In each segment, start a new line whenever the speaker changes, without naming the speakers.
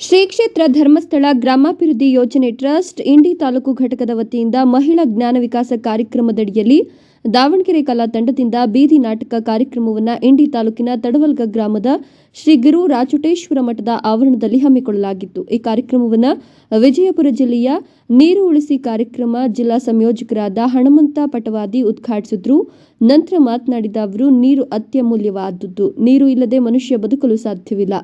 ಶ್ರೀ ಕ್ಷೇತ್ರ ಧರ್ಮಸ್ಥಳ ಗ್ರಾಮಾಭಿವೃದ್ಧಿ ಯೋಜನೆ ಟ್ರಸ್ಟ್ ಇಂಡಿ ತಾಲೂಕು ಘಟಕದ ವತಿಯಿಂದ ಮಹಿಳಾ ಜ್ಞಾನ ವಿಕಾಸ ಕಾರ್ಯಕ್ರಮದಡಿಯಲ್ಲಿ ದಾವಣಗೆರೆ ಕಲಾ ತಂಡದಿಂದ ಬೀದಿ ನಾಟಕ ಕಾರ್ಯಕ್ರಮವನ್ನು ಇಂಡಿ ತಾಲೂಕಿನ ತಡವಲ್ಗ ಗ್ರಾಮದ ಶ್ರೀ ಗುರು ರಾಚುಟೇಶ್ವರ ಮಠದ ಆವರಣದಲ್ಲಿ ಹಮ್ಮಿಕೊಳ್ಳಲಾಗಿತ್ತು. ಈ ಕಾರ್ಯಕ್ರಮವನ್ನು ವಿಜಯಪುರ ಜಿಲ್ಲೆಯ ನೀರು ಉಳಿಸಿ ಕಾರ್ಯಕ್ರಮ ಜಿಲ್ಲಾ ಸಂಯೋಜಕರಾದ ಹಣಮಂತ ಪಟವಾದಿ ಉದ್ಘಾಟಿಸಿದ್ರು. ನಂತರ ಮಾತನಾಡಿದ ಅವರು, ನೀರು ಅತ್ಯಮೂಲ್ಯವಾದದ್ದು ನೀರು ಇಲ್ಲದೆ ಮನುಷ್ಯ ಬದುಕಲು ಸಾಧ್ಯವಿಲ್ಲ.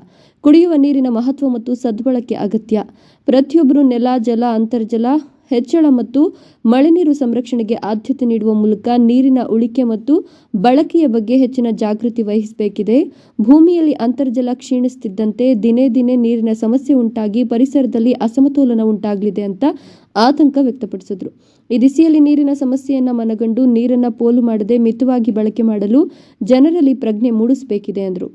ಕುಡಿಯುವ ನೀರಿನ ಮಹತ್ವ ಮತ್ತು ಸದ್ಬಳಕೆ ಅಗತ್ಯ. ಪ್ರತಿಯೊಬ್ಬರು ನೆಲ, ಜಲ, ಅಂತರ್ಜಲ ಹೆಚ್ಚಳ ಮತ್ತು ಮಳೆ ನೀರು ಸಂರಕ್ಷಣೆಗೆ ಆದ್ಯತೆ ನೀಡುವ ಮೂಲಕ ನೀರಿನ ಉಳಿಕೆ ಮತ್ತು ಬಳಕೆಯ ಬಗ್ಗೆ ಹೆಚ್ಚಿನ ಜಾಗೃತಿ ವಹಿಸಬೇಕಿದೆ. ಭೂಮಿಯಲ್ಲಿ ಅಂತರ್ಜಲ ಕ್ಷೀಣಿಸುತ್ತಿದ್ದಂತೆ ದಿನೇ ದಿನೇ ನೀರಿನ ಸಮಸ್ಯೆ ಉಂಟಾಗಿ ಪರಿಸರದಲ್ಲಿ ಅಸಮತೋಲನ ಉಂಟಾಗಲಿದೆ ಅಂತ ಆತಂಕ ವ್ಯಕ್ತಪಡಿಸಿದರು. ಈ ದಿಸೆಯಲ್ಲಿ ನೀರಿನ ಸಮಸ್ಯೆಯನ್ನ ಮನಗಂಡು ನೀರನ್ನ ಪೋಲು ಮಾಡದೆ ಮಿತವಾಗಿ ಬಳಕೆ ಮಾಡಲು ಜನರಲ್ಲಿ ಪ್ರಜ್ಞೆ ಮೂಡಿಸಬೇಕಿದೆ ಎಂದರು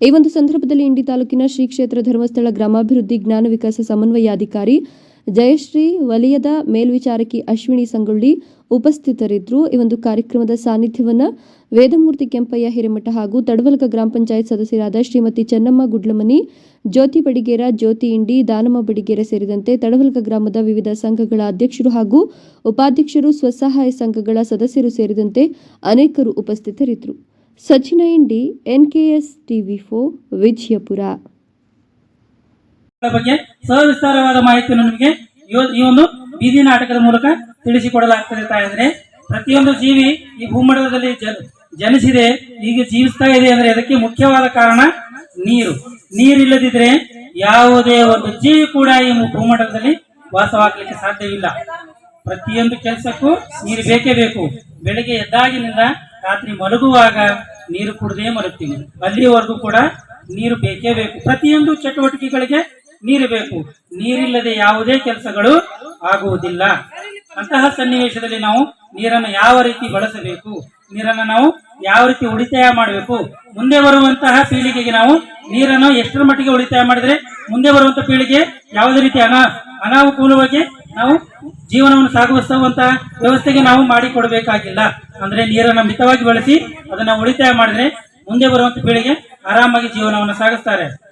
ಈ ಒಂದು ಸಂದರ್ಭದಲ್ಲಿ ಇಂಡಿ ತಾಲೂಕಿನ ಶ್ರೀ ಕ್ಷೇತ್ರ ಧರ್ಮಸ್ಥಳ ಗ್ರಾಮಾಭಿವೃದ್ಧಿ ಜ್ಞಾನ ವಿಕಾಸ ಸಮನ್ವಯಾಧಿಕಾರಿ ಜಯಶ್ರೀ ವಲಯದ ಮೇಲ್ವಿಚಾರಕಿ ಅಶ್ವಿನಿ ಸಂಗೊಳ್ಳಿ ಉಪಸ್ಥಿತರಿದ್ದರು. ಈ ಒಂದು ಕಾರ್ಯಕ್ರಮದ ಸಾನ್ನಿಧ್ಯವನ್ನು ವೇದಮೂರ್ತಿ ಕೆಂಪಯ್ಯ ಹಿರೇಮಠ ಹಾಗೂ ತಡವಲ್ಕ ಗ್ರಾಮ ಪಂಚಾಯತ್ ಸದಸ್ಯರಾದ ಶ್ರೀಮತಿ ಚೆನ್ನಮ್ಮ ಗುಡ್ಲಮನಿ, ಜ್ಯೋತಿ ಬಡಿಗೇರ, ಜ್ಯೋತಿ ಇಂಡಿ, ದಾನಮ್ಮ ಬಡಿಗೇರ ಸೇರಿದಂತೆ ತಡವಲ್ಕ ಗ್ರಾಮದ ವಿವಿಧ ಸಂಘಗಳ ಅಧ್ಯಕ್ಷರು ಹಾಗೂ ಉಪಾಧ್ಯಕ್ಷರು, ಸ್ವಸಹಾಯ ಸಂಘಗಳ ಸದಸ್ಯರು ಸೇರಿದಂತೆ ಅನೇಕರು ಉಪಸ್ಥಿತರಿದ್ದರು. ಸಚಿನ ಇಂಡಿ, ಎನ್ಕೆಎಸ್ ಟಿವಿ ಫೋ ವಿಜಯಪುರ.
ಬಗ್ಗೆ ಸವಿಸ್ತಾರವಾದ ಮಾಹಿತಿಯನ್ನು ನಿಮಗೆ ಈ ಒಂದು ಬೀದಿ ನಾಟಕದ ಮೂಲಕ ತಿಳಿಸಿಕೊಡಲಾಗ್ತದೆ ತಾಯಂದ್ರೆ ಪ್ರತಿಯೊಂದು ಜೀವಿ ಈ ಭೂಮಂಡಲದಲ್ಲಿ ಜನಿಸಿದೆ, ಈಗ ಜೀವಿಸ್ತಾ ಇದೆ ಅಂದ್ರೆ ಅದಕ್ಕೆ ಮುಖ್ಯವಾದ ಕಾರಣ ನೀರು. ನೀರಿಲ್ಲದಿದ್ರೆ ಯಾವುದೇ ಒಂದು ಜೀವಿ ಕೂಡ ಈ ಭೂಮಂಡಲದಲ್ಲಿ ವಾಸವಾಗಲಿಕ್ಕೆ ಸಾಧ್ಯವಿಲ್ಲ. ಪ್ರತಿಯೊಂದು ಕೆಲಸಕ್ಕೂ ನೀರು ಬೇಕೇ ಬೇಕು. ಬೆಳಿಗ್ಗೆ ಎದ್ದಾಗಿನಿಂದ ರಾತ್ರಿ ಮಲಗುವಾಗ ನೀರು ಕುಡದೇ ಮಲಗ್ತೀವಿ. ಅಲ್ಲಿವರೆಗೂ ಕೂಡ ನೀರು ಬೇಕೇ ಬೇಕು. ಪ್ರತಿಯೊಂದು ಚಟುವಟಿಕೆಗಳಿಗೆ ನೀರು ಬೇಕು. ನೀರಿಲ್ಲದೆ ಯಾವುದೇ ಕೆಲಸಗಳು ಆಗುವುದಿಲ್ಲ. ಅಂತಹ ಸನ್ನಿವೇಶದಲ್ಲಿ ನಾವು ನೀರನ್ನು ಯಾವ ರೀತಿ ಬಳಸಬೇಕು? ನೀರನ್ನು ನಾವು ಯಾವ ರೀತಿ ಉಳಿತಾಯ ಮಾಡಬೇಕು? ಮುಂದೆ ಬರುವಂತಹ ಪೀಳಿಗೆಗೆ ನಾವು ನೀರನ್ನು ಎಷ್ಟರ ಮಟ್ಟಿಗೆ ಉಳಿತಾಯ ಮಾಡಿದ್ರೆ ಮುಂದೆ ಬರುವಂತಹ ಪೀಳಿಗೆ ಯಾವುದೇ ರೀತಿ ಅನಾ, ಅನಾನುಕೂಲವಾಗಿ ನಾವು ಜೀವನವನ್ನು ಸಾಗಿಸುವಂತಹ ವ್ಯವಸ್ಥೆಗೆ ನಾವು ಮಾಡಿಕೊಡಬೇಕಾಗಿಲ್ಲ. ಅಂದ್ರೆ ನೀರನ್ನು ಮಿತವಾಗಿ ಬಳಸಿ ಅದನ್ನ ಉಳಿತಾಯ ಮಾಡಿದ್ರೆ ಮುಂದೆ ಬರುವಂತ ಪೀಳಿಗೆ ಆರಾಮಾಗಿ ಜೀವನವನ್ನು ಸಾಗಿಸ್ತಾರೆ.